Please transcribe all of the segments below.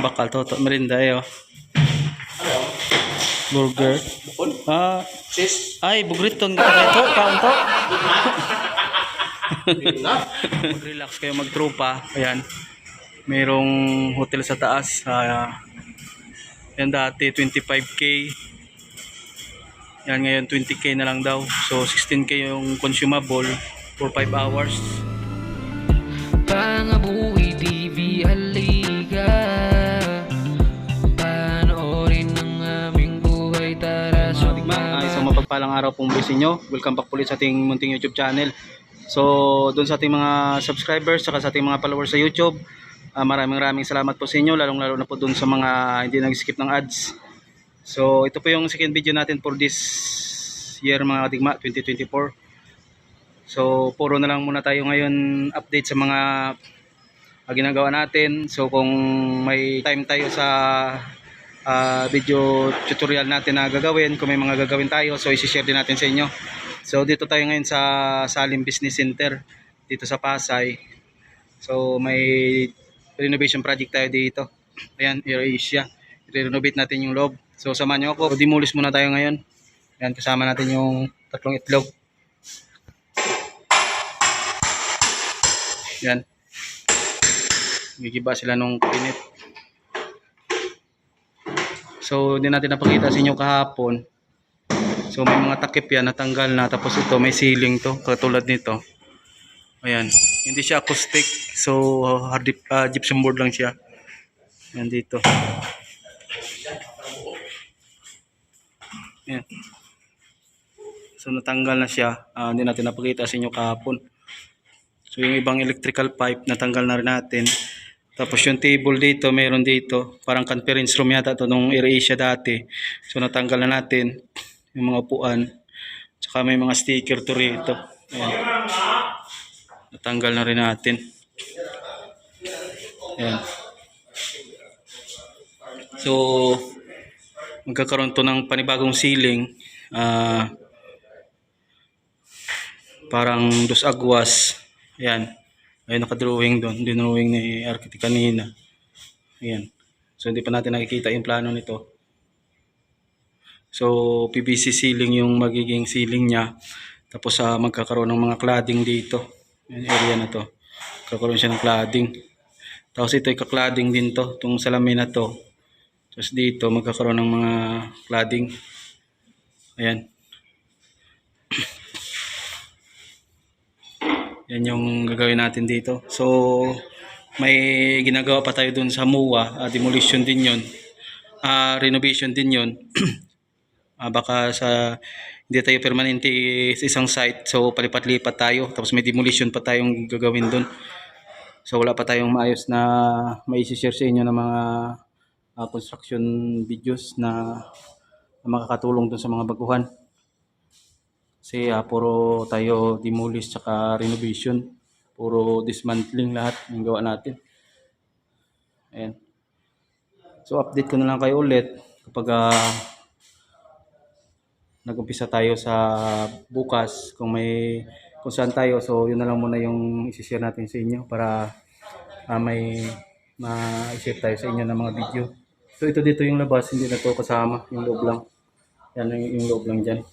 bakal to, to merinda eh oh. Burger. Ah, Sis? ay bugriton kita kay to, kaon to. Mag-relax kayo magtrupa. Ayan. Merong hotel sa taas. Ah, yan dati 25k. Yan ngayon 20k na lang daw. So 16k yung consumable for 5 hours. Mapagpalang araw pong buwisin nyo. Welcome back ulit sa ating munting YouTube channel. So, doon sa ating mga subscribers, saka sa ating mga followers sa YouTube, ah, maraming maraming salamat po sa inyo, lalong lalo na po doon sa mga hindi nag-skip ng ads. So, ito po yung second video natin for this year mga digma, 2024. So, puro na lang muna tayo ngayon update sa mga ah, ginagawa natin. So, kung may time tayo sa ah, video tutorial natin na gagawin, kung may mga gagawin tayo, so isi-share din natin sa inyo. So, dito tayo ngayon sa Salim Business Center, dito sa Pasay. So, may renovation project tayo dito. Ayan, AirAsia. I-renovate natin yung loob. So, samahan nyo ako. Demolish muna tayo ngayon. Ayan, kasama natin yung tatlong itlog. Yan. Gigiba sila nung pinit. So, hindi natin napakita sa inyo kahapon. So, may mga takip yan, natanggal na. Tapos ito, may ceiling to, katulad nito. Ayan. Hindi siya acoustic. So, hard uh, gypsum board lang siya. Yan dito. Ayan. So, natanggal na siya. Ah, hindi natin napakita sa inyo kahapon. So yung ibang electrical pipe natanggal na rin natin. Tapos yung table dito, meron dito. Parang conference room yata ito nung AirAsia dati. So natanggal na natin yung mga upuan. Tsaka may mga sticker to rito. Ayan. Natanggal na rin natin. Ayan. So magkakaroon to ng panibagong ceiling. Ah parang dos agwas. Ayan. Ayun nakadrawing doon. Dinrawing ni architect kanina. Ayan. So hindi pa natin nakikita yung plano nito. So PVC ceiling yung magiging ceiling niya. Tapos sa magkakaroon ng mga cladding dito. Yung area na to. Kakaroon siya ng cladding. Tapos ito yung cladding din to. Itong salamin na to. Tapos dito magkakaroon ng mga cladding. Ayan. Yan yung gagawin natin dito. So, may ginagawa pa tayo dun sa MUA. ah, demolition din yon Ah, renovation din yon Ah, baka sa hindi tayo permanente sa isang site. So, palipat-lipat tayo. Tapos may demolition pa tayong gagawin dun. So, wala pa tayong maayos na may share sa inyo ng mga ah, construction videos na, na makakatulong dun sa mga baguhan. Kasi ah, puro tayo demolish tsaka renovation. Puro dismantling lahat yung gawa natin. Ayan. So update ko na lang kayo ulit kapag ah, nag-umpisa tayo sa bukas kung may kung saan tayo. So yun na lang muna yung isi-share natin sa inyo para ah, may ma-share tayo sa inyo ng mga video. So ito dito yung labas, hindi na to kasama, yung loob lang. Yan yung, yung loob lang dyan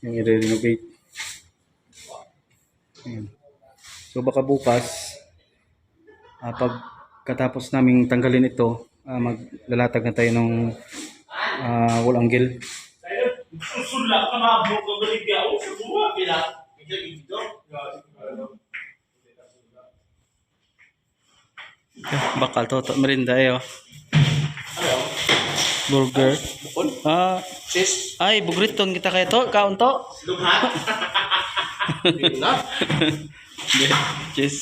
yung i-renovate. Ayan. So baka bukas, ah, pag katapos naming tanggalin ito, ah, maglalatag na tayo ng uh, wall angle. Bakal to, to merinda eh oh. Burger. Ah, Sis? ay bugriton kita kay to, kaon to. Lumhat? Na? Hindi, Cheers.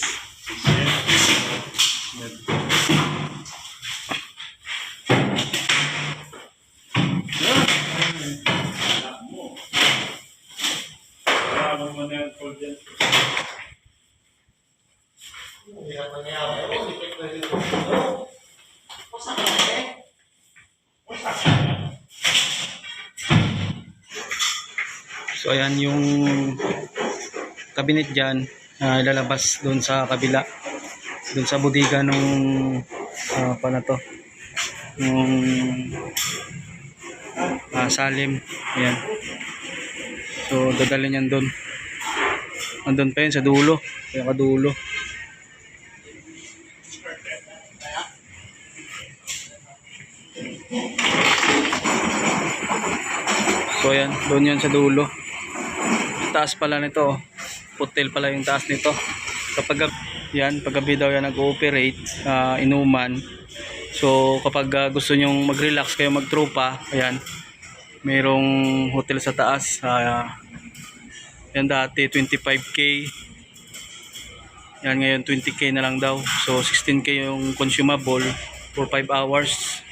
So ayan yung cabinet dyan na ilalabas doon sa kabila. Doon sa bodega nung sa pa na to. Yung ah, Salim. Ayan. So, dadalhin yan doon. Andun pa yun sa dulo. Kaya kadulo. So, ayan. Doon yan sa dulo. Taas pala nito. Hotel pala yung taas nito. Kapag yan, paggabi daw yan nag-ooperate, ah, inuman. So, kapag ah, gusto nyong mag-relax kayo magtropa, ayan, mayroong hotel sa taas. ah, yan dati 25k. Yan ngayon 20k na lang daw. So 16k yung consumable for 5 hours.